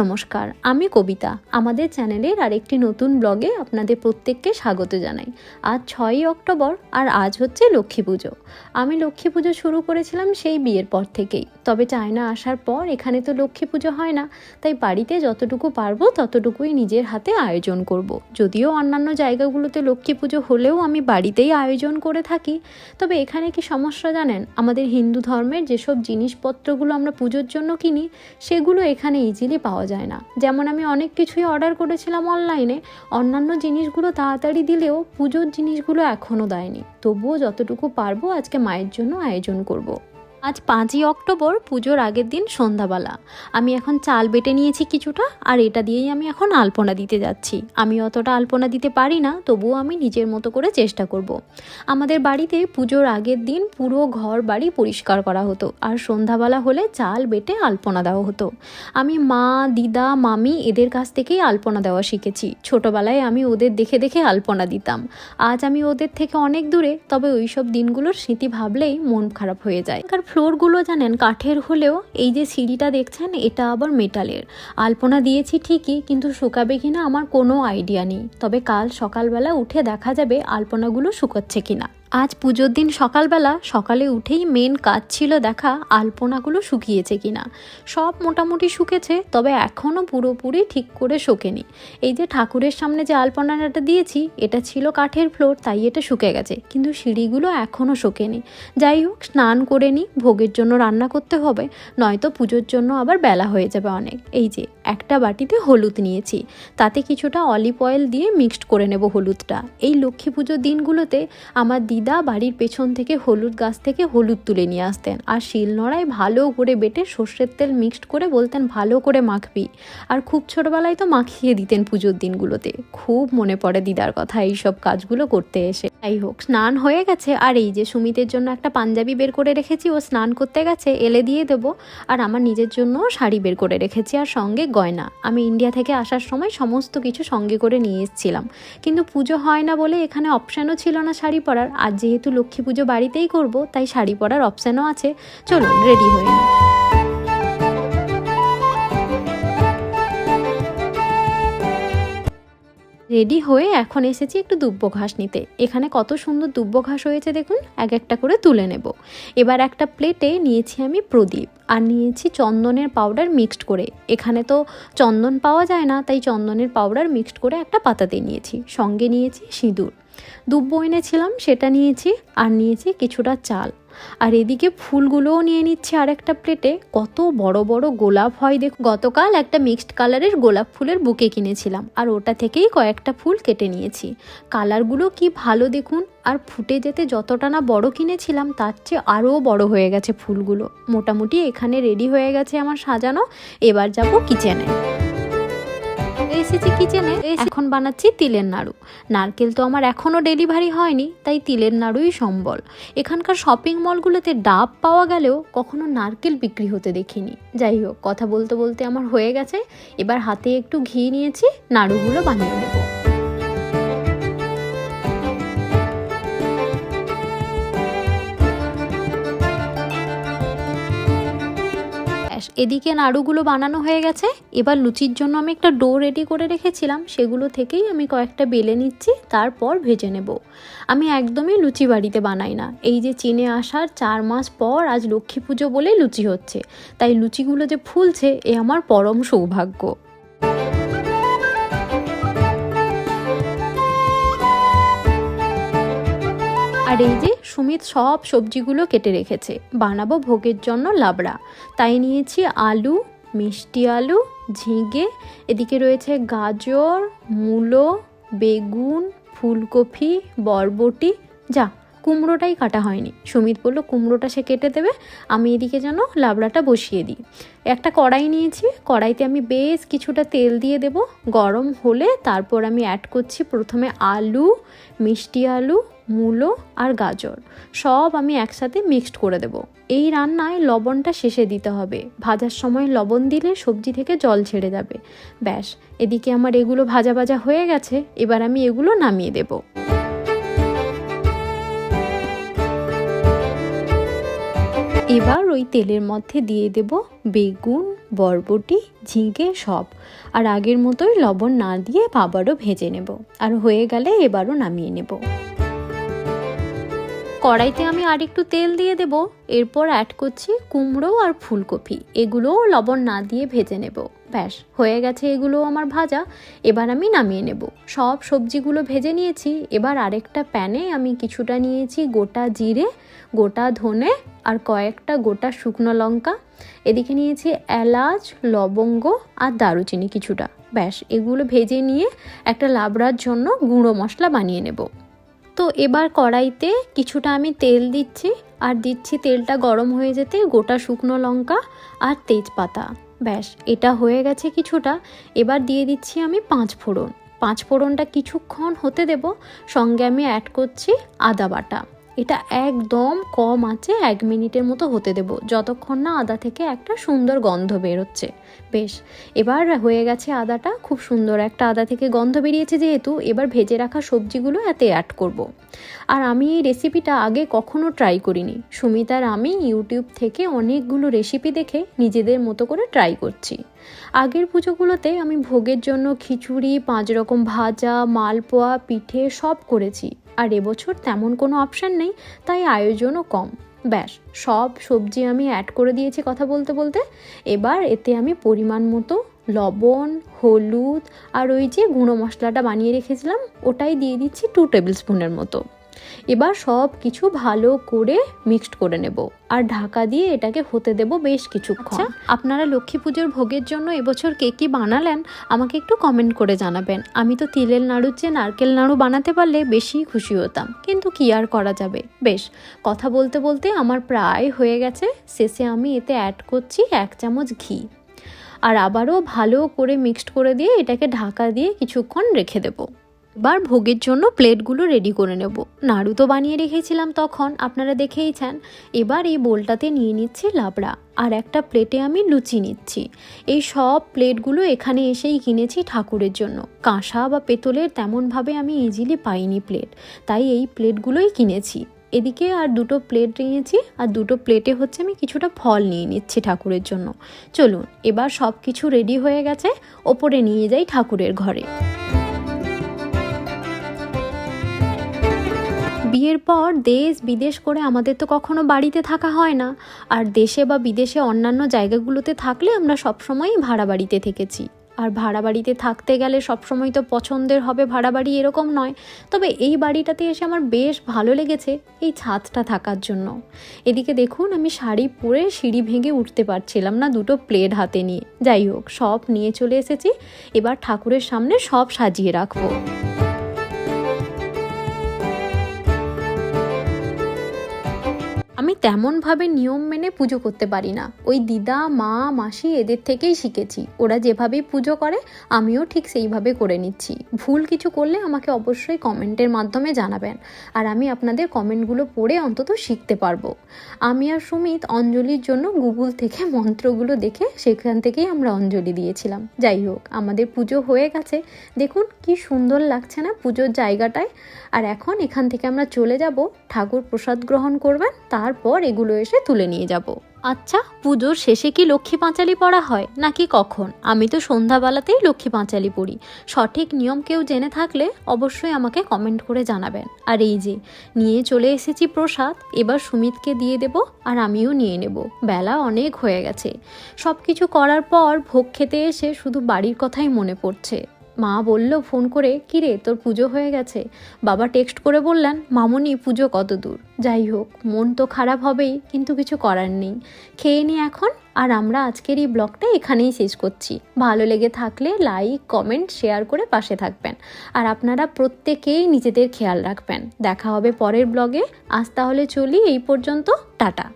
নমস্কার, আমি কবিতা। আমাদের চ্যানেলের আরেকটি নতুন ব্লগে আপনাদের প্রত্যেককে স্বাগত জানাই। আজ ছয়ই অক্টোবর আর আজ হচ্ছে লক্ষ্মী পুজো। আমি লক্ষ্মী পুজো শুরু করেছিলাম সেই বিয়ের পর থেকেই। তবে চায়না আসার পর এখানে তো লক্ষ্মী পুজো হয় না। তাই বাড়িতে যতটুকু পারব ততটুকুই নিজের হাতে আয়োজন করব। যদিও অন্যান্য জায়গাগুলোতে লক্ষ্মী পুজো হলেও আমি বাড়িতেই আয়োজন করে থাকি। তবে এখানে কি সমস্যা জানেন? আমাদের হিন্দু ধর্মের যেসব জিনিসপত্রগুলো আমরা পুজোর জন্য কিনি, সেগুলো এখানে ইজিলি পাওয়া যায় না যেমন আমি অনেক কিছুই অর্ডার করেছিলাম অনলাইনে অন্যান্য জিনিসগুলো তাড়াতাড়ি দিলেও পুজোর জিনিসগুলো এখনও দেয়নি তবুও যতটুকু পারব আজকে মায়ের জন্য আয়োজন করব। আজ পাঁচই অক্টোবর, পুজোর আগের দিন সন্ধ্যাবেলা। আমি এখন চাল বেটে নিয়েছি কিছুটা, আর এটা দিয়েই আমি এখন আলপনা দিতে যাচ্ছি। আমি অতটা আলপনা দিতে পারি না, তবুও আমি নিজের মতো করে চেষ্টা করব। আমাদের বাড়িতে পুজোর আগের দিন পুরো ঘর বাড়ি পরিষ্কার করা হতো, আর সন্ধ্যাবেলা হলে চাল বেটে আলপনা দেওয়া হতো। আমি মা, দিদা, মামি এদের কাছ থেকেই আলপনা দেওয়া শিখেছি। ছোটবেলায় আমি ওদের দেখে দেখে আলপনা দিতাম। আজ আমি ওদের থেকে অনেক দূরে, তবে ওই সব দিনগুলোর স্মৃতি ভাবলেই মন খারাপ হয়ে যায়। ফ্লোরগুলো জানেন, কাঠের হলেও এই যে সিঁড়িটা দেখছেন, এটা আবার মেটালের। আলপনা দিয়েছি ঠিকই, কিন্তু শুকাবে কিনা আমার কোনো আইডিয়া নেই। তবে কাল সকালবেলা উঠে দেখা যাবে আলপনাগুলো শুকোচ্ছে কিনা। আজ পুজোর দিন সকালবেলা সকালে উঠেই মেন কাজ ছিল দেখা আলপনাগুলো শুকিয়েছে কিনা। সব মোটামুটি শুকেছে, তবে এখনও পুরোপুরি ঠিক করে শোকেনি। এই যে ঠাকুরের সামনে যে আলপনাটা দিয়েছি, এটা ছিল কাঠের ফ্লোর, তাই এটা শুকে গেছে। কিন্তু সিঁড়িগুলো এখনও শোকেনি। যাই হোক, স্নান করে নিই ভোগের জন্য রান্না করতে হবে, নয়তো পুজোর জন্য আবার বেলা হয়ে যাবে অনেক। এই যে একটা বাটিতে হলুদ নিয়েছি। তাতে কিছুটা অলিভ অয়েল দিয়ে মিক্সড করে নেব হলুদটা। এই লক্ষ্মী পুজোর দিনগুলোতে আমার দিদা বাড়ির পেছন থেকে হলুদ গাছ থেকে হলুদ তুলে নিয়ে আসতেন। আর শিলনোড়ায় ভালো করে বেটে সর্ষের তেল মিক্সড করে বলতেন, ভালো করে মাখবি। আর খুব ছোটোবেলায় তো মাখিয়ে দিতেন পুজোর দিনগুলোতে। খুব মনে পড়ে দিদার কথা এই সব কাজগুলো করতে এসে। যাই হোক, স্নান হয়ে গেছে। আর এই যে সুমিতের জন্য একটা পাঞ্জাবি বের করে রেখেছি, ও স্নান করতে গেছে, এলে দিয়ে দেবো। আর আমার নিজের জন্য শাড়ি বের করে রেখেছি। আর সঙ্গে গয়না। আমি ইন্ডিয়া থেকে আসার সময় সমস্ত কিছু সঙ্গে করে নিয়ে এসেছিলাম। কিন্তু পুজো হয় না বলে এখানে অপশানও ছিল না শাড়ি পরার। আর যেহেতু লক্ষ্মী পুজো বাড়িতেই করব, তাই শাড়ি পরার অপশানও আছে। চলুন রেডি হয়ে নিই। রেডি হয়ে এখন এসেছি একটু দুব্য ঘাস নিতে। এখানে কত সুন্দর দুব্য ঘাস হয়েছে দেখুন, এক একটা করে তুলে নেব। এবার একটা প্লেটে নিয়েছি আমি প্রদীপ, আর নিয়েছি চন্দনের পাউডার মিক্সড করে। এখানে তো চন্দন পাওয়া যায় না, তাই চন্দনের পাউডার মিক্সড করে একটা পাতাতে নিয়েছি। সঙ্গে নিয়েছি সিঁদুর। দুব্য এনেছিলাম, সেটা নিয়েছি, আর নিয়েছি কিছুটা চাল। আর এদিকে ফুলগুলোও নিয়ে নিচ্ছে আর একটা প্লেটে। কত বড় বড় গোলাপ হয় দেখ। গতকাল একটা মিক্সড কালারের গোলাপ ফুলের বুকে কিনেছিলাম আর ওটা থেকেই কয়েকটা ফুল কেটে নিয়েছি। কালারগুলো কি ভালো দেখুন? আর ফুটে যেতে যতটা না বড় কিনেছিলাম, তার চেয়ে আরও বড় হয়ে গেছে ফুলগুলো। মোটামুটি এখানে রেডি হয়ে গেছে আমার সাজানো। এবার যাব কিচেনে। এসেছি কিচেনে এখন বানাচ্ছি তিলের নাড়ু। নারকেল তো আমার এখনও ডেলিভারি হয়নি, তাই তিলের নাড়ুই সম্বল। এখানকার শপিং মলগুলোতে ডাব পাওয়া গেলেও কখনো নারকেল বিক্রি হতে দেখিনি। যাই হোক, কথা বলতে বলতে আমার হয়ে গেছে। এবার হাতে একটু ঘি নিয়েছি, নাড়ুগুলো বানিয়ে নেব। এদিকে নাড়ুগুলো বানানো হয়ে গেছে। এবার লুচির জন্য আমি একটা ডো রেডি করে রেখেছিলাম। সেগুলো থেকেই আমি কয়েকটা বেলে নিচ্ছি, তারপর ভেজে নেব। আমি একদমই লুচি বাড়িতে বানাই না। এই যে চীনে আসার চার মাস পর আজ লক্ষ্মী পুজো বলে লুচি হচ্ছে। তাই লুচিগুলো যে ফুলছে, এ আমার পরম সৌভাগ্য। আর এই যে সুমিত সব সবজিগুলো কেটে রেখেছে, বানাবো ভোগের জন্য লাবড়া। তাই নিয়েছি আলু, মিষ্টি আলু, ঝিঙে, এদিকে রয়েছে গাজর, মূলো, বেগুন, ফুলকপি, বরবটি। যা, কুমড়োটাই কাটা হয়নি। সুমিত বলল, কুমড়োটা সে কেটে দেবে, আমি এদিকে যেন লাবড়াটা বসিয়ে দিই। একটা কড়াই নিয়েছি, কড়াইতে আমি বেশ কিছুটা তেল দিয়ে দেব। গরম হলে তারপর আমি অ্যাড করছি প্রথমে আলু, মিষ্টি আলু মূলো আর গাজর। সব আমি একসাথে মিক্সড করে দেব। এই রান্নায় লবণটা শেষে দিতে হবে। ভাজার সময় লবণ দিলে সবজি থেকে জল ছেড়ে যাবে। ব্যাস, এদিকে আমার এগুলো ভাজা ভাজা হয়ে গেছে। এবার আমি এগুলো নামিয়ে দেবো। এবার ওই তেলের মধ্যে দিয়ে দেব বেগুন, বরবটি, ঝিঙে সব। আর আগের মতোই লবণ না দিয়ে আবারও ভেজে নেব। আর হয়ে গেলে এবারও নামিয়ে নেব। কড়াইতে আমি আর একটু তেল দিয়ে দেব, এরপর অ্যাড করছি কুমড়ো আর ফুলকপি। এগুলোও লবণ না দিয়ে ভেজে নেব। ব্যাস, হয়ে গেছে এগুলো আমার ভাজা। এবার আমি নামিয়ে নেব। সব সবজিগুলো ভেজে নিয়েছি। এবার আরেকটা প্যানে আমি কিছুটা নিয়েছি গোটা জিরে, গোটা ধনে আর কয়েকটা গোটা শুকনো লঙ্কা। এদিকে নিয়েছি এলাচ, লবঙ্গ আর দারুচিনি কিছুটা। ব্যাস, এগুলো ভেজে নিয়ে একটা লাবড়ার জন্য গুঁড়ো মশলা বানিয়ে নেব। তো এবার কড়াইতে কিছুটা আমি তেল দিচ্ছি, আর দিচ্ছি তেলটা গরম হয়ে যেতে গোটা শুকনো লঙ্কা আর তেজপাতা। ব্যাস, এটা হয়ে গেছে কিছুটা। এবার দিয়ে দিচ্ছি আমি পাঁচ ফোড়ন। পাঁচ ফোড়নটা কিছুক্ষণ হতে দেব। সঙ্গে আমি অ্যাড করছি আদা বাটা। এটা একদম কম আছে এক মিনিটের মতো হতে দেব, যতক্ষণ না আদা থেকে একটা সুন্দর গন্ধ বেরোচ্ছে। বেশ, এবার হয়ে গেছে আদাটা, খুব সুন্দর একটা আদা থেকে গন্ধ বেরিয়েছে যেহেতু, এবার ভেজে রাখা সবজিগুলো এতে অ্যাড করব। আর আমি এই রেসিপিটা আগে কখনো ট্রাই করিনি। সুমিতার আমি ইউটিউব থেকে অনেকগুলো রেসিপি দেখে নিজেদের মতো করে ট্রাই করছি। আগের পুজোগুলোতে আমি ভোগের জন্য খিচুড়ি, পাঁচ রকম ভাজা, মালপোয়া, পিঠে সব করেছি। আর এবছর তেমন কোনো অপশান নেই, তাই আয়োজনও কম। ব্যাস, সব সবজি আমি অ্যাড করে দিয়েছি কথা বলতে বলতে। এবার এতে আমি পরিমাণ মতো লবণ, হলুদ আর ওই যে গুঁড়ো মশলাটা বানিয়ে রেখেছিলাম, ওটাই দিয়ে দিচ্ছি টু টেবিল স্পুনের মতো। এবার সব কিছু ভালো করে মিক্সড করে নেব। আর ঢাকা দিয়ে এটাকে হতে দেব বেশ কিছুক্ষণ। আপনারা লক্ষ্মী পুজোর ভোগের জন্য এবছর কে কী বানালেন, আমাকে একটু কমেন্ট করে জানাবেন। আমি তো তিলের নাড়ুর চেয়ে নারকেল নাড়ু বানাতে পারলে বেশি খুশি হতাম, কিন্তু কি আর করা যাবে? বেশ, কথা বলতে বলতে আমার প্রায় হয়ে গেছে। শেষে আমি এতে অ্যাড করছি এক চামচ ঘি। আর আবারও ভালো করে মিক্সড করে দিয়ে এটাকে ঢাকা দিয়ে কিছুক্ষণ রেখে দেবো। এবার ভোগের জন্য প্লেটগুলো রেডি করে নেব। নাড়ু তো বানিয়ে রেখেছিলাম তখন, আপনারা দেখেইছেন এবার এই বোলটাতে নিয়ে নিচ্ছি লাবড়া, আর একটা প্লেটে আমি লুচি নিচ্ছি। এই সব প্লেটগুলো এখানে এসেই কিনেছি ঠাকুরের জন্য। কাঁসা বা পেতলের তেমনভাবে আমি ইজিলি পাইনি প্লেট, তাই এই প্লেটগুলোই কিনেছি। এদিকে আর দুটো প্লেট নিয়েছি, আর দুটো প্লেটে হচ্ছে আমি কিছুটা ফল নিয়ে নিচ্ছি ঠাকুরের জন্য। চলুন, এবার সব কিছু রেডি হয়ে গেছে, ওপরে নিয়ে যাই ঠাকুরের ঘরে। বিয়ের পর দেশ বিদেশ করে আমাদের তো কখনো বাড়িতে থাকা হয় না। আর দেশে বা বিদেশে অন্যান্য জায়গাগুলোতে থাকলে আমরা সবসময়ই ভাড়া বাড়িতে থেকেছি। আর ভাড়া বাড়িতে থাকতে গেলে সবসময় তো পছন্দের হবে ভাড়া বাড়ি এরকম নয়। তবে এই বাড়িটাতে এসে আমার বেশ ভালো লেগেছে এই ছাদটা থাকার জন্য। এদিকে দেখুন, আমি শাড়ি পরে সিঁড়ি ভেঙে উঠতে পারছিলাম না দুটো প্লেট হাতে নিয়ে। যাই হোক, সব নিয়ে চলে এসেছি। এবার ঠাকুরের সামনে সব সাজিয়ে রাখব। তেমনভাবে নিয়ম মেনে পুজো করতে পারি না। ওই দিদা, মা, মাসি এদের থেকেই শিখেছি। ওরা যেভাবেই পুজো করে, আমিও ঠিক সেইভাবে করে নিচ্ছি। ভুল কিছু করলে আমাকে অবশ্যই কমেন্টের মাধ্যমে জানাবেন। আর আমি আপনাদের কমেন্টগুলো পড়ে অন্তত শিখতে পারব। আমি আর সুমিত অঞ্জলির জন্য গুগল থেকে মন্ত্রগুলো দেখে সেখান থেকেই আমরা অঞ্জলি দিয়েছিলাম। যাই হোক, আমাদের পুজো হয়ে গেছে। দেখুন কি সুন্দর লাগছে না পুজোর জায়গাটায়। আর এখন এখান থেকে আমরা চলে যাব। ঠাকুর প্রসাদ গ্রহণ করবেন, তারপর এগুলো এসে তুলে নিয়ে যাব। আচ্ছা পুজোর শেষে কি লক্ষ্মী পাঁচালি পড়া হয়, নাকি কখন? আমি তো সন্ধ্যাবেলাতেই লক্ষ্মী পাঁচালি পড়ি। সঠিক নিয়ম কেউ জেনে থাকলে অবশ্যই আমাকে কমেন্ট করে জানাবেন। আর এই যে, নিয়ে চলে এসেছি প্রসাদ, এবার সুমিতকে দিয়ে দেব আর আমিও নিয়ে নেব। বেলা অনেক হয়ে গেছে। সব কিছু করার পর ভোগ খেতে এসে শুধু বাড়ির কথাই মনে পড়ছে। মা বলল, ফোন করে কিরে তোর পুজো হয়ে গেছে? বাবা টেক্সট করে বললেন, মামনি, পুজো কত দূর? যাই হোক, মন তো খারাপ হবেই, কিন্তু কিছু করার নেই। খেয়ে নি এখন, আর আমরা আজকের এই ব্লগটা এখানেই শেষ করছি। ভালো লেগে থাকলে লাইক, কমেন্ট, শেয়ার করে পাশে থাকবেন। আর আপনারা প্রত্যেকেই নিজেদের খেয়াল রাখবেন। দেখা হবে পরের ব্লগে। আজ তাহলে চলি, এই পর্যন্ত, টাটা।